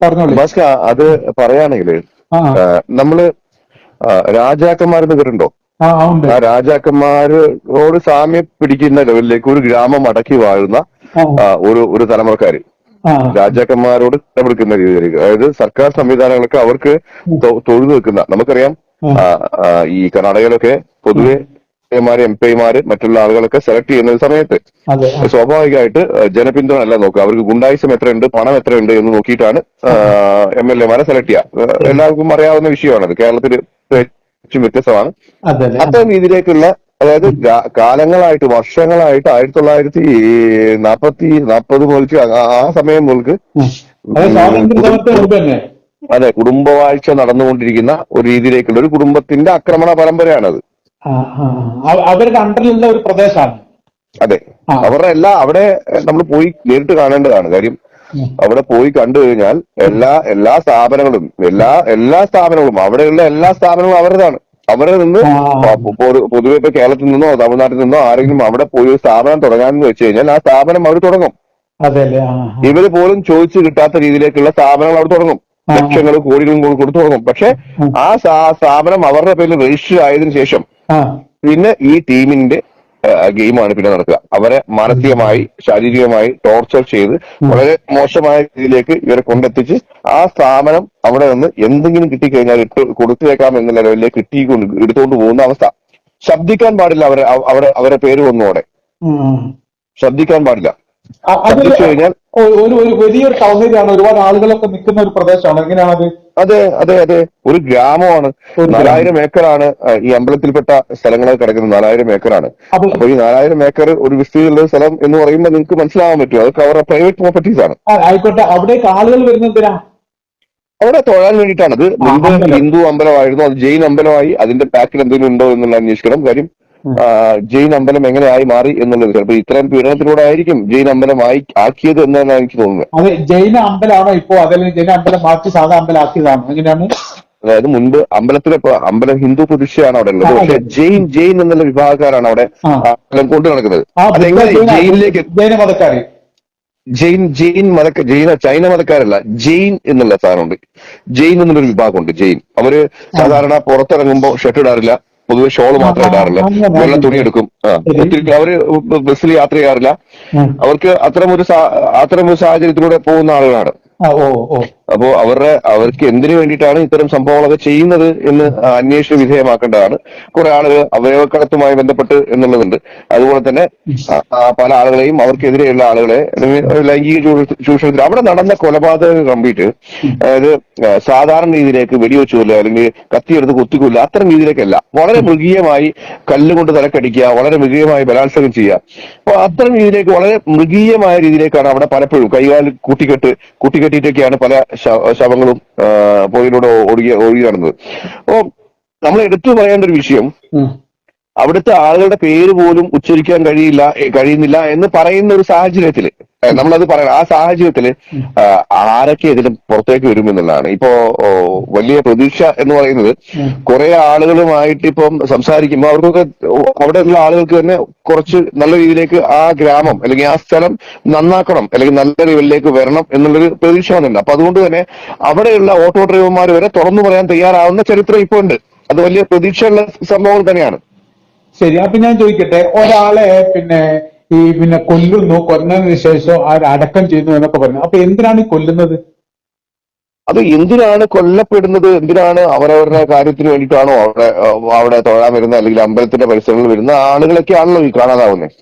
പറഞ്ഞോളൂ. ഭാസ്ക അത് പറയുകയാണെങ്കിൽ നമ്മൾ രാജാക്കന്മാർ രാജാക്കന്മാരെന്ന് കേട്ടിട്ടുണ്ടോ ആ രാജാക്കന്മാരോട് സാമ്യം പിടിക്കുന്ന ലെവലിലേക്ക് ഒരു ഗ്രാമം അടക്കി വാഴുന്ന ഒരു ഒരു തലമുറക്കാര്. രാജാക്കന്മാരോട് ഇടപെടുക്കുന്ന രീതിയിലേക്ക്. അതായത് സർക്കാർ സംവിധാനങ്ങളൊക്കെ അവർക്ക് തൊഴിൽ നിൽക്കുന്ന നമുക്കറിയാം ഈ കർണാടകയിലൊക്കെ പൊതുവെ എമാര് എം പിമാര് മറ്റുള്ള ആളുകളൊക്കെ സെലക്ട് ചെയ്യുന്ന ഒരു സമയത്ത്. സ്വാഭാവികമായിട്ട് ജനപിന്തുണ അല്ല നോക്കുക. അവർക്ക് ഗുണ്ടായുസം എത്രയുണ്ട് പണം എത്രയുണ്ട് എന്ന് നോക്കിയിട്ടാണ് എം എൽ എമാരെ സെലക്ട് ചെയ്യുക. എല്ലാവർക്കും അറിയാവുന്ന വിഷയമാണത്. കേരളത്തിൽ വ്യത്യസ്തമാണ്. അതെ അതെ. അത്തരം രീതിയിലേക്കുള്ള അതായത് കാലങ്ങളായിട്ട് വർഷങ്ങളായിട്ട് ആയിരത്തി തൊള്ളായിരത്തി നാപ്പത്തി നാപ്പത് മുതൽക്ക് ആ- സമയം മുതൽക്ക്. അത് കുടുംബവാഴ്ച നടന്നുകൊണ്ടിരിക്കുന്ന ഒരു രീതിയിലേക്കുള്ള ഒരു കുടുംബത്തിന്റെ ആക്രമണ പരമ്പരയാണത്. അവരുടെ അണ്ടറിലുള്ള ഒരു പ്രദേശമാണ്. അതെ. അവരുടെ എല്ലാ അവിടെ നമ്മൾ പോയി നേരിട്ട് കാണേണ്ടതാണ്. കാര്യം അവിടെ പോയി കണ്ടു കഴിഞ്ഞാൽ എല്ലാ എല്ലാ സ്ഥാപനങ്ങളും എല്ലാ എല്ലാ സ്ഥാപനങ്ങളും അവിടെയുള്ള എല്ലാ സ്ഥാപനങ്ങളും അവരുടേതാണ്. അവരെ നിന്ന് പൊതുവെ ഇപ്പൊ കേരളത്തിൽ നിന്നോ തമിഴ്നാട്ടിൽ നിന്നോ ആരെങ്കിലും അവിടെ പോയി ഒരു സ്ഥാപനം തുടങ്ങാന്ന് വെച്ച് കഴിഞ്ഞാൽ ആ സ്ഥാപനം അവർ തുടങ്ങും. ഇവർ പോലും ചോദിച്ചു കിട്ടാത്ത രീതിയിലേക്കുള്ള സ്ഥാപനങ്ങൾ അവർ തുടങ്ങും. ലക്ഷങ്ങൾ ലക്ഷങ്ങളും കോടികളും കൊടുത്തു തുടങ്ങും. പക്ഷെ ആ സ്ഥാപനം അവരുടെ പേരിൽ രജിസ്റ്റർ ആയതിനു ശേഷം പിന്നെ ഈ ടീമിന്റെ ഗെയിമാണ് പിന്നെ നടക്കുക. അവരെ മാനസികമായി ശാരീരികമായി ടോർച്ചർ ചെയ്ത് വളരെ മോശമായ രീതിയിലേക്ക് ഇവരെ കൊണ്ടെത്തിച്ച് ആ സ്ഥാപനം അവിടെ നിന്ന് എന്തെങ്കിലും കിട്ടിക്കഴിഞ്ഞാൽ ഇട്ട് കൊടുത്തേക്കാം എന്ന ലെവലിലേക്ക് കിട്ടിക്കൊണ്ട് എടുത്തുകൊണ്ട് പോകുന്ന അവസ്ഥ. ശബ്ദിക്കാൻ പാടില്ല അവരെ അവ- അവരെ അവരെ പേര് വന്നോടെ. ശബ്ദിക്കാൻ പാടില്ല. അത് ഒരു വലിയൊരു ടൗണിലാണ് ഒരുപാട് ആളുകളൊക്കെ നിൽക്കുന്ന ഒരു പ്രദേശമാണ്. എങ്ങനെയാണത് അതെ? അതെ അതെ ഒരു ഗ്രാമമാണ്. നാലായിരം ഏക്കറാണ് ഈ അമ്പലത്തിൽപ്പെട്ട സ്ഥലങ്ങളൊക്കെ കിടക്കുന്നത്. നാലായിരം ഏക്കറാണ്. അപ്പൊ ഈ നാലായിരം ഏക്കർ ഒരു വിസ്തീർണ സ്ഥലം എന്ന് പറയുമ്പോൾ നിങ്ങൾക്ക് മനസ്സിലാവാൻ പറ്റും. അതൊക്കെ അവരുടെ പ്രൈവറ്റ് പ്രോപ്പർട്ടീസ് ആണ്. ആയിക്കോട്ടെ. അവിടേക്ക് ആളുകൾ വരുന്നത് അവിടെ തൊഴാൻ വേണ്ടിയിട്ടാണ്. അത് മുമ്പ്. ഹിന്ദു അമ്പലമായിരുന്നു. അത് ജെയിൻ അമ്പലമായി അതിന്റെ പാക്കിൽ എന്തെങ്കിലും ഉണ്ടോ എന്നുള്ള അന്വേഷിക്കണം കാര്യം ജെയിൻ അമ്പലം എങ്ങനെയായി മാറി എന്നുള്ളത് ചിലപ്പോൾ ഇത്രയും പീഡനത്തിലൂടെ ആയിരിക്കും ജെയിൻ ആയി ആക്കിയത് എന്നാണ് എനിക്ക് തോന്നുന്നത്. അതെ ജൈന അമ്പലമാണോ ഇപ്പോ? അതല്ലെങ്കിൽ ജൈന അമ്പലം മാറ്റി സാധാ അമ്പലം ആക്കിയതാണോ എങ്ങനെയാണ്? അതായത് മുൻപ് അമ്പലത്തിലെ ഇപ്പൊ അമ്പലം ഹിന്ദു പുരുഷയാണ് അവിടെ ഉള്ളത്. പക്ഷേ ജെയിൻ ജെയിൻ എന്നുള്ള വിഭാഗക്കാരാണ് അവിടെ. അമ്പലം കൊണ്ടു നടക്കുന്നത്. അതെങ്ങനെ ജെയിനിലേക്ക് ജെയിൻ ജെയിൻ മതക്ക ജെയിൻ ചൈന മതക്കാരല്ല ജെയിൻ എന്നുള്ള സാധനമുണ്ട് ജെയിൻ എന്നുള്ളൊരു വിഭാഗമുണ്ട് ജെയിൻ. അവർ സാധാരണ പുറത്തിറങ്ങുമ്പോൾ ഷർട്ട് ഇടാറില്ല. പൊതുവെ ഷോൾ മാത്രം ഇടാറില്ല. വെള്ള തുണി എടുക്കും. അവർ ബസ്സിൽ യാത്ര ചെയ്യാറില്ല. അവർക്ക് അത്തരം ഒരു അത്തരം ഒരു സാഹചര്യത്തിലൂടെ പോകുന്ന ആളുകളാണ്. ആ ഓ ഓ അപ്പോ അവരുടെ അവർക്ക് എന്തിനു വേണ്ടിയിട്ടാണ് ഇത്തരം സംഭവങ്ങളൊക്കെ ചെയ്യുന്നത് എന്ന് അന്വേഷണ വിധേയമാക്കേണ്ടതാണ്. കുറെ ആളുകൾ അവയവക്കടത്തുമായി ബന്ധപ്പെട്ട് എന്നുള്ളതുണ്ട്. അതുപോലെ തന്നെ പല ആളുകളെയും അവർക്കെതിരെയുള്ള ആളുകളെ ലൈംഗിക ചൂഷ- ചൂഷണത്തിൽ അവിടെ നടന്ന കൊലപാതകം കമ്പീറ്റ് അതായത് സാധാരണ രീതിയിലേക്ക് വെടിവെച്ച് അല്ലെങ്കിൽ കത്തിയെടുത്ത് കുത്തിക്കൊല്ലുക അത്തരം രീതിയിലേക്കല്ല. വളരെ മൃഗീയമായി കല്ലുകൊണ്ട് തലക്കടിക്കുക വളരെ മൃഗീയമായി ബലാത്സംഗം ചെയ്യുക. അപ്പൊ അത്തരം രീതിയിലേക്ക് വളരെ മൃഗീയമായ രീതിയിലേക്കാണ് അവിടെ പലപ്പോഴും കൈകാലിൽ കൂട്ടിക്കെട്ട് കൂട്ടിക്കെട്ടിയിട്ടൊക്കെയാണ് പല ശവങ്ങളും ആ, പുഴയിലൂടെ ഒഴുകി ഒഴുകി നടന്നത് അപ്പോ നമ്മൾ എടുത്തു പറയേണ്ട ഒരു വിഷയം. അവിടുത്തെ ആളുകളുടെ പേര് പോലും ഉച്ചരിക്കാൻ കഴിയില്ല കഴിയുന്നില്ല എന്ന് പറയുന്ന ഒരു സാഹചര്യത്തിൽ നമ്മളത് പറയണം. ആ സാഹചര്യത്തിൽ ആരൊക്കെ ഇതിന് പുറത്തേക്ക് വരും എന്നുള്ളതാണ്. ഇപ്പോ വലിയ പ്രതീക്ഷ എന്ന് പറയുന്നത്. കുറെ ആളുകളുമായിട്ട് ഇപ്പം സംസാരിക്കുമ്പോൾ അവർക്കൊക്കെ അവിടെ ഉള്ള ആളുകൾക്ക് തന്നെ കുറച്ച് നല്ല രീതിയിലേക്ക് ആ ഗ്രാമം അല്ലെങ്കിൽ ആ സ്ഥലം നന്നാക്കണം അല്ലെങ്കിൽ നല്ല ലെവലിലേക്ക് വരണം എന്നുള്ളൊരു പ്രതീക്ഷ വന്നിട്ടുണ്ട്. അപ്പൊ അതുകൊണ്ട് തന്നെ അവിടെയുള്ള ഓട്ടോ ഡ്രൈവർമാർ വരെ തുറന്നു പറയാൻ തയ്യാറാവുന്ന ചരിത്രം ഇപ്പോൾ ഉണ്ട്. അത് വലിയ പ്രതീക്ഷയുള്ള സംഭവങ്ങൾ തന്നെയാണ്. ശരി അപ്പൊ ഞാൻ ചോദിക്കട്ടെ ഒരാളെ പിന്നെ ഈ പിന്നെ കൊല്ലുന്നു കൊന്നതിന് ശേഷം അടക്കം ചെയ്യുന്നു എന്നൊക്കെ പറഞ്ഞു. അപ്പൊ എന്തിനാണ് ഈ കൊല്ലുന്നത്? അത് എന്തിനാണ് കൊല്ലപ്പെടുന്നത്? എന്തിനാണ് അവരവരുടെ കാര്യത്തിന് വേണ്ടിയിട്ടാണോ അവിടെ അവിടെ തൊഴാൻ വരുന്ന അല്ലെങ്കിൽ അമ്പലത്തിന്റെ പരിസരങ്ങളിൽ വരുന്ന ആളുകളൊക്കെയാണല്ലോ ഈ കാണാതാവുന്നത്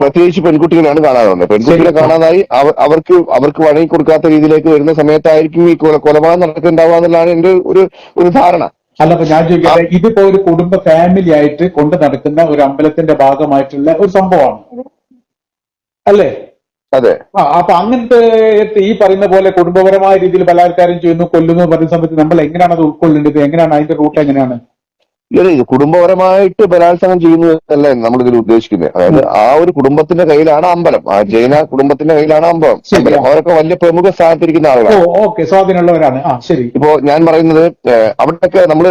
പ്രത്യേകിച്ച് പെൺകുട്ടികളാണ് കാണാതാവുന്നത് പെൺകുട്ടികളെ. കാണാതായി അവ- അവർക്ക് അവർക്ക് വഴങ്ങി കൊടുക്കാത്ത രീതിയിലേക്ക് വരുന്ന സമയത്തായിരിക്കും ഈ കൊല- കൊലപാതകം നടക്കുന്നുണ്ടാവുക എന്നുള്ളതാണ് എന്റെ ഒരു ഒരു ധാരണ. അല്ല അപ്പൊ ഞാൻ ചോദിക്കട്ടെ ഇതിപ്പോ ഒരു കുടുംബ ഫാമിലി ആയിട്ട് കൊണ്ടു നടക്കുന്ന ഒരു അമ്പലത്തിന്റെ ഭാഗമായിട്ടുള്ള ഒരു സംഭവമാണ്. അല്ലേ? അതെ. ആ അപ്പൊ അങ്ങനത്തെ ഈ പറയുന്ന പോലെ കുടുംബപരമായ രീതിയിൽ ബലാത്കാരം ചെയ്യുന്നു കൊല്ലുന്നു പറയുന്ന സമയത്ത് നമ്മൾ എങ്ങനെയാണ് അത് ഉൾക്കൊള്ളേണ്ടത്? എങ്ങനെയാണ് അതിന്റെ റൂട്ട് എങ്ങനെയാണ്? ഇത് കുടുംബപരമായിട്ട് ബലാത്സംഗം ചെയ്യുന്നു എന്നല്ല നമ്മൾ ഇതിൽ ഉദ്ദേശിക്കുന്നത് അതായത് ആ ഒരു കുടുംബത്തിന്റെ കയ്യിലാണ് അമ്പലം. ആ ജൈന കുടുംബത്തിന്റെ കയ്യിലാണ് അമ്പലം. അമ്പലം. അവരൊക്കെ വലിയ പ്രമുഖ സ്ഥാനത്തിരിക്കുന്ന ആളുകളാണ്. സ്വാധീനമുള്ളവരാണ്. ശരി. ഇപ്പോ ഞാൻ പറയുന്നത് അവിടെയൊക്കെ നമ്മൾ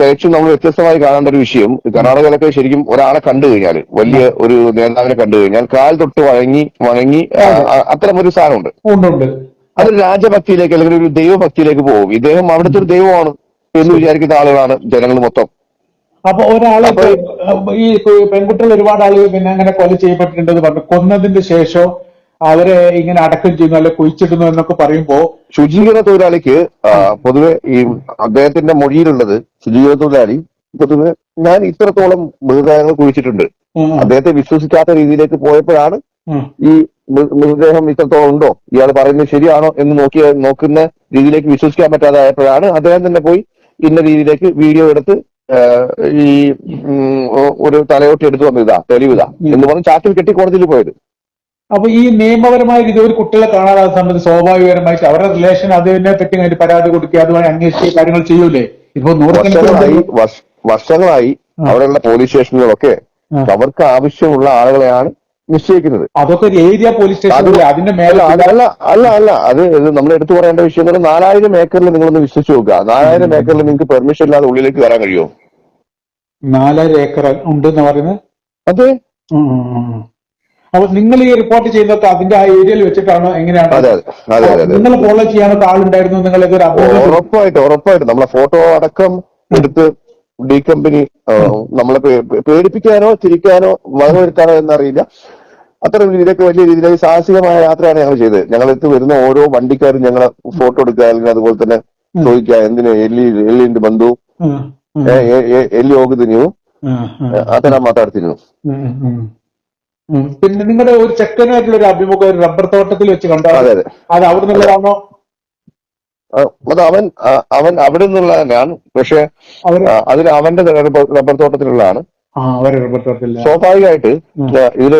തികച്ചും നമ്മൾ വ്യത്യസ്തമായി കാണേണ്ട ഒരു വിഷയം കർണാടകയിലൊക്കെ ശരിക്കും ഒരാളെ കണ്ടു കഴിഞ്ഞാൽ വലിയ ഒരു നേതാവിനെ കണ്ടു കഴിഞ്ഞാൽ കാൽ തൊട്ട് വഴങ്ങി വഴങ്ങി അത്തരം ഒരു സ്ഥാനമുണ്ട്. അത് രാജഭക്തിയിലേക്ക് അല്ലെങ്കിൽ ഒരു ദൈവഭക്തിയിലേക്ക് പോകും. ഇദ്ദേഹം അവിടുത്തെ ഒരു ദൈവമാണ് എന്ന് വിചാരിക്കുന്ന ആളുകളാണ് ജനങ്ങൾ മൊത്തം. അപ്പൊ ഒരാളെ ഈ പെൺകുട്ടികൾ ഒരുപാട് ആളുകൾ പിന്നെ അങ്ങനെ കൊല ചെയ്യപ്പെട്ടിട്ടുണ്ടെന്ന് പറഞ്ഞു. കൊന്നതിന്റെ ശേഷം അവരെ ഇങ്ങനെ അടക്കം ചെയ്യുന്നു അല്ലെ കുഴിച്ചിടുന്നു എന്നൊക്കെ പറയുമ്പോ ശുചീകരണ തൊഴിലാളിക്ക് പൊതുവെ ഈ അദ്ദേഹത്തിന്റെ മൊഴിയിലുള്ളത് ശുചീകരണ തൊഴിലാളി പൊതുവെ ഞാൻ ഇത്രത്തോളം മൃതദേഹങ്ങൾ കുഴിച്ചിട്ടുണ്ട്. അദ്ദേഹത്തെ വിശ്വസിക്കാത്ത രീതിയിലേക്ക് പോയപ്പോഴാണ് ഈ മൃതദേഹം ഇത്രത്തോളം ഉണ്ടോ? ഇയാൾ പറയുന്നത് ശരിയാണോ എന്ന് നോക്കി നോക്കുന്ന രീതിയിലേക്ക് വിശ്വസിക്കാൻ പറ്റാതായപ്പോഴാണ് അദ്ദേഹം തന്നെ പോയി ഇന്ന രീതിയിലേക്ക് വീഡിയോ എടുത്ത് ഈ ഒരു തലയോട്ടി എടുത്തു വന്നതാ തെളിവിതാ എന്ന് പറഞ്ഞ് ചാക്കിൽ കെട്ടി കോടതിയിൽ പോയത്. അപ്പൊ ഈ നിയമപരമായ രീതി ഒരു കുട്ടികളെ കാണാതായ സമയത്ത് സ്വാഭാവികമായിട്ട് അവരുടെ റിലേഷൻ അതിനെ പറ്റി അതിന് പരാതി കൊടുക്കുക അതുമായി അന്വേഷിച്ച് കാര്യങ്ങൾ ചെയ്യൂലേ? ഇപ്പൊ വർഷങ്ങളായി വർഷങ്ങളായി അവിടെയുള്ള പോലീസ് സ്റ്റേഷനുകളൊക്കെ അവർക്ക് ആവശ്യമുള്ള ആളുകളെയാണ് നിശ്ചയിക്കുന്നത്. അതൊക്കെ ഒരു ഏരിയ പോലീസ് സ്റ്റേഷൻ അതിന്റെ മേലെ അല്ല അല്ല അല്ല അത് നമ്മൾ എടുത്തു പറയേണ്ട വിഷയം എന്ന് പറഞ്ഞാൽ നാലായിരം ഏക്കറിൽ നിങ്ങളൊന്ന് വിശ്വസിച്ച് നോക്കുക. നാലായിരം ഏക്കറിൽ നിങ്ങൾക്ക് പെർമിഷൻ ഇല്ലാതെ ഉള്ളിലേക്ക് വരാൻ കഴിയുമോ? നാലായിരം ഏക്കർ ഉണ്ട് എന്ന് പറയുന്നത്? അതെ. അപ്പൊ നിങ്ങൾ ഈ റിപ്പോർട്ട് ചെയ്യുന്നത് അതിന്റെ ആ ഏരിയയിൽ വെച്ചിട്ടാണോ? എങ്ങനെയാണ്? നിങ്ങൾ ഫോളോ ചെയ്യാനൊക്കെ ആളുണ്ടായിരുന്നു നിങ്ങൾ ഉറപ്പായിട്ട് ഉറപ്പായിട്ട്. നമ്മളെ ഫോട്ടോ അടക്കം എടുത്ത് ഡി കമ്പനി നമ്മളെ പേടിപ്പിക്കാനോ പേടിപ്പിക്കാനോ ചിരിക്കാനോ വകവരുത്താനോ എന്നറിയില്ല. അത്ര രീതിയിലേക്ക് വലിയ രീതിയിലേക്ക് സാഹസികമായ യാത്രയാണ് ഞങ്ങൾ ചെയ്തത്. ഞങ്ങളെടുത്ത് വരുന്ന ഓരോ വണ്ടിക്കാരും ഞങ്ങളെ ഫോട്ടോ എടുക്കുക അല്ലെങ്കിൽ അതുപോലെ തന്നെ ചോദിക്കുക എന്തിനു എല്ലി എല്ലിന്റെ ബന്ധു? എല്ലി ഓകുതിനിയും അതെല്ലാം മാതാടുത്തിരുന്നു പിന്നെ നിങ്ങളുടെ ഒരു ചെക്കനായിട്ടുള്ള ഒരു അഭിമുഖം ഒരു റബ്ബർ തോട്ടത്തിൽ വെച്ച് കണ്ടോ അതെ അവിടെ നിന്നുള്ളതാണോ അത് അവൻ അവൻ അവിടെ നിന്നുള്ളതാണ് പക്ഷെ അതിൽ അവന്റെ റബ്ബർ തോട്ടത്തിലുള്ളതാണ്. സ്വാഭാവികമായിട്ട് ഇതിൽ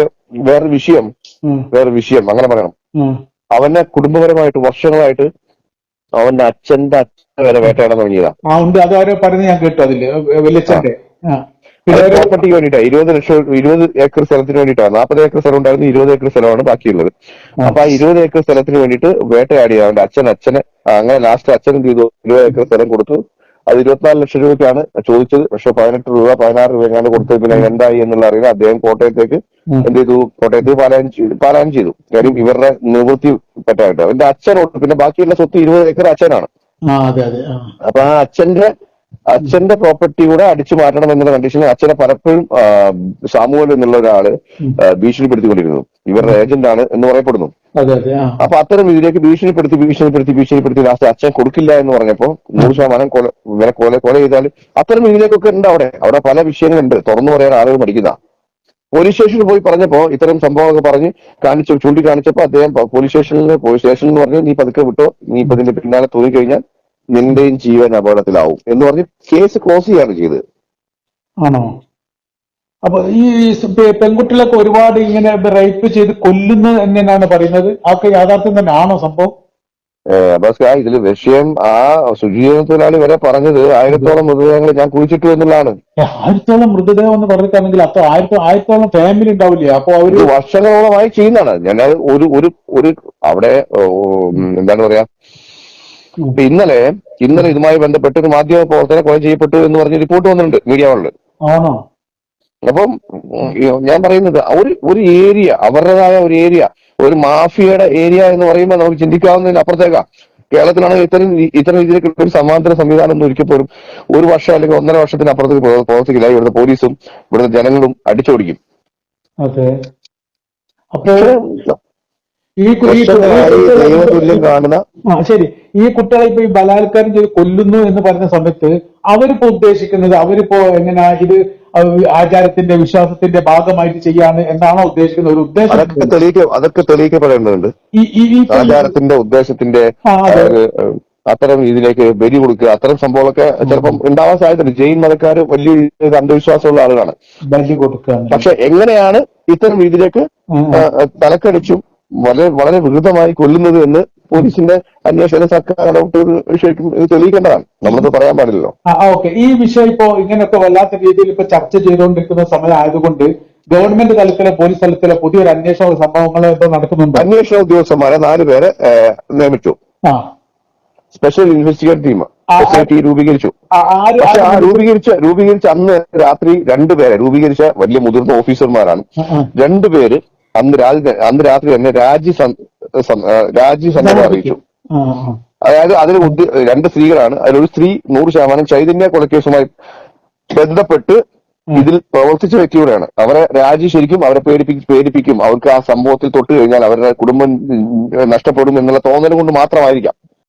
വേറൊരു വിഷയം വേറെ വിഷയം അങ്ങനെ പറയണം. അവന്റെ അവനെ കുടുംബപരമായിട്ട് വർഷങ്ങളായിട്ട് അവന്റെ അച്ഛന്റെ അച്ഛൻ വരെ വേട്ടയാടാൻ തുടങ്ങിയതാ. അത് അവരെ ഞാൻ കേട്ടു അതിൽ. വെളിച്ചന്റെ പ്രോപ്പർട്ടിക്ക് വേണ്ടിയിട്ടാ. ഇരുപത് ലക്ഷം ഇരുപത് ഏക്കർ സ്ഥലത്തിന് വേണ്ടിയിട്ടാണ് നാൽപ്പത് ഏക്കർ സ്ഥലം ഉണ്ടായിരുന്നു ഇരുപത് ഏക്കർ സ്ഥലമാണ് ബാക്കിയുള്ളത്. അപ്പൊ ആ ഇരുപത് ഏക്കർ സ്ഥലത്തിന് വേണ്ടിയിട്ട് വേട്ടയാടി അവന്റെ അച്ഛൻ അച്ഛനെ അങ്ങനെ ലാസ്റ്റ് അച്ഛൻ ചെയ്തു ഇരുപത് ഏക്കർ സ്ഥലം കൊടുത്തു. അത് ഇരുപത്തിനാല് ലക്ഷം രൂപയ്ക്കാണ് ചോദിച്ചത്. പക്ഷെ പതിനെട്ട് രൂപ പതിനാറ് രൂപ എങ്ങാണ്ട് കൊടുത്തത്. പിന്നെ എന്തായി എന്നുള്ള അറിയില്ല അദ്ദേഹം കോട്ടയത്തേക്ക്. എന്ത് ചെയ്തു? കോട്ടയത്ത് പാലായനം ചെയ്തു പാലായനം ചെയ്തു. കാര്യം ഇവരുടെ നിവൃത്തി പറ്റായിട്ട് അവന്റെ അച്ഛനോട് പിന്നെ ബാക്കിയുള്ള സ്വത്ത് ഇരുപത് ഏക്കർ അച്ഛനാണ്. അപ്പൊ ആ അച്ഛന്റെ അച്ഛന്റെ പ്രോപ്പർട്ടി കൂടെ അടിച്ചു മാറ്റണം എന്നുള്ള കണ്ടീഷനിൽ അച്ഛനെ പലപ്പോഴും സാമൂഹ്യം എന്നുള്ള ഒരാൾ ഭീഷണിപ്പെടുത്തിക്കൊണ്ടിരുന്നു. ഇവരുടെ ഏജന്റ് ആണ് എന്ന് പറയപ്പെടുന്നു. അപ്പൊ അത്തരം ഇതിലേക്ക് ഭീഷണിപ്പെടുത്തി ഭീഷണിപ്പെടുത്തി ഭീഷണിപ്പെടുത്തി ലാസ്റ്റ് അച്ഛൻ കൊടുക്കില്ല എന്ന് പറഞ്ഞപ്പോ നൂറ് ശതമാനം കൊല ഇവരെ കൊല കൊല ചെയ്താൽ അത്തരം ഇതിലേക്കൊക്കെ ഉണ്ട് അവിടെ. അവിടെ പല വിഷയങ്ങളുണ്ട്. തുറന്നു പറയാൻ ആളുകൾ പഠിക്കുന്ന പോലീസ് സ്റ്റേഷനിൽ പോയി പറഞ്ഞപ്പോ ഇത്തരം സംഭവമൊക്കെ പറഞ്ഞ് കാണിച്ചു ചൂണ്ടിക്കാണിച്ചപ്പോ അദ്ദേഹം പോലീസ് സ്റ്റേഷനിൽ പോലീസ് സ്റ്റേഷനിൽ എന്ന് പറഞ്ഞു നീ പതുക്കെ വിട്ടോ. നീ ഇപ്പൊ ഇതിന്റെ പിന്നാലെ തൂങ്ങി കഴിഞ്ഞാൽ നിന്റെയും ജീവൻ അപകടത്തിലാവും. എന്ന് പറഞ്ഞ് കേസ് ക്ലോസ് ചെയ്യാണ് ചെയ്തത്. ആണോ? അപ്പൊ ഈ പെൺകുട്ടികളൊക്കെ ഒരുപാട് ഇങ്ങനെ റേപ്പ് ചെയ്ത് കൊല്ലുന്നു എന്നാണ് പറയുന്നത്. അതൊക്കെ യാഥാർത്ഥ്യം തന്നെ ആണോ സംഭവം ഇതിൽ വിഷയം ആ തൊഴിലാളി വരെ പറഞ്ഞത് ആയിരത്തോളം മൃതദേഹങ്ങൾ ഞാൻ കുഴിച്ചിട്ടു എന്നുള്ളതാണ്. ആയിരത്തോളം മൃതദേഹം എന്ന് പറഞ്ഞിട്ടാണെങ്കിൽ അപ്പൊ ആയിരത്തോ ആയിരത്തോളം ഫാമിലി ഉണ്ടാവില്ലേ? അപ്പൊ അവർ വർഷങ്ങളോളമായി ചെയ്യുന്നതാണ്. ഞാൻ ഒരു ഒരു ഒരു അവിടെ എന്താണ് പറയാ? ഇന്നലെ ഇന്നലെ ഇതുമായി ബന്ധപ്പെട്ട് ഒരു മാധ്യമ പ്രവർത്തനം കൊല ചെയ്യപ്പെട്ടു എന്ന് പറഞ്ഞ് റിപ്പോർട്ട് വന്നിട്ടുണ്ട് മീഡിയ മീഡിയകളിൽ ആണോ? അപ്പം ഞാൻ പറയുന്നത് ഒരു ഒരു ഏരിയ അവരുടേതായ ഒരു ഏരിയ ഒരു മാഫിയയുടെ ഏരിയ എന്ന് പറയുമ്പോൾ നമുക്ക് ചിന്തിക്കാവുന്നതിന് അപ്പുറത്തേക്കാ. കേരളത്തിലാണെങ്കിൽ ഇത്തരം ഇത്തരം രീതിയിലേക്ക് ഒരു സമാന്തര സംവിധാനം ഒന്നും ഒരിക്കൽ പോലും ഒരു വർഷം അല്ലെങ്കിൽ ഒന്നര വർഷത്തിന് അപ്പുറത്തേക്ക് പ്രവ- പ്രവർത്തിക്കില്ല. ഇവിടുത്തെ പോലീസും ഇവിടുത്തെ ജനങ്ങളും അടിച്ചോടിക്കും. ഈ ദൈവതുല്യം കാണുന്ന ശരി. ഈ കുട്ടികളെ ഇപ്പൊ ഈ ബലാത്കാരം ചെയ്ത് കൊല്ലുന്നു എന്ന് പറഞ്ഞ സമയത്ത് അവരിപ്പോ ഉദ്ദേശിക്കുന്നത് അവരിപ്പോ എങ്ങനെ ഇത് ആചാരത്തിന്റെ വിശ്വാസത്തിന്റെ ഭാഗമായിട്ട് ചെയ്യാണ് എന്നാണോ ഉദ്ദേശിക്കുന്നത് ഒരു ഉദ്ദേശം? അതൊക്കെ തെളിയിക്ക അതൊക്കെ തെളിയിക്കപ്പെടേണ്ടതുണ്ട്. ആചാരത്തിന്റെ ഉദ്ദേശത്തിന്റെ അത്തരം ഇതിലേക്ക് ബലി കൊടുക്കുക അത്തരം സംഭവങ്ങളൊക്കെ ചിലപ്പം ഉണ്ടാവാൻ സാധ്യതയുണ്ട്. ജെയിൻ മതക്കാർ വലിയ അന്ധവിശ്വാസമുള്ള ആളുകളാണ്. ബലി കൊടുക്കുക പക്ഷെ എങ്ങനെയാണ് ഇത്തരം രീതിയിലേക്ക് തലക്കടിച്ചും വളരെ വളരെ വികൃതമായി കൊല്ലുന്നത് എന്ന് പോലീസിന്റെ അന്വേഷണ സർക്കാർ ഇടപെട്ട് ശരിക്കും ഇത് തെളിയിക്കേണ്ടതാണ്. നമ്മളത് പറയാൻ പാടില്ലല്ലോ. ഓക്കെ. ഈ വിഷയം ഇപ്പോ ഇങ്ങനെയൊക്കെ വല്ലാത്ത രീതിയിൽ ഇപ്പൊ ചർച്ച ചെയ്തുകൊണ്ടിരിക്കുന്ന സമയം ആയതുകൊണ്ട് ഗവൺമെന്റ് തലത്തിലെ പോലീസ് തലത്തിലെ പുതിയൊരു അന്വേഷണ സംഭവങ്ങൾ ഇപ്പൊ നടക്കുന്നുണ്ട്? അന്വേഷണ ഉദ്യോഗസ്ഥന്മാരെ നാല് പേരെ നിയമിച്ചു. Special investigation team society S I T രൂപീകരിച്ചു. ആ- പക്ഷെ ആ ആര് രൂപീകരിച്ച രൂപീകരിച്ച അന്ന് രാത്രി രണ്ടുപേരെ രൂപീകരിച്ച വലിയ മുതിർന്ന ഓഫീസർമാരാണ്. രണ്ടുപേര് അന്ന് രാത്രി അന്ന് രാത്രി തന്നെ രാജി രാജി സമ്മതം അറിയിച്ചു. അതായത് അതിൽ രണ്ട് സ്ത്രീകളാണ്. അതിലൊരു സ്ത്രീ നൂറ് ശതമാനം ചൈതന്യ കൊലക്കേസുമായി ബന്ധപ്പെട്ട് ഇതിൽ പ്രവർത്തിച്ച വ്യക്തിയോടെയാണ്. അവരെ രാജി ശരിക്കും അവരെ പേടിപ്പിക്കും പേടിപ്പിക്കും. അവർക്ക് ആ സംഭവത്തിൽ തൊട്ട് കഴിഞ്ഞാൽ അവരുടെ കുടുംബം നഷ്ടപ്പെടും എന്നുള്ള തോന്നൽ കൊണ്ട് മാത്രമായിരിക്കാം.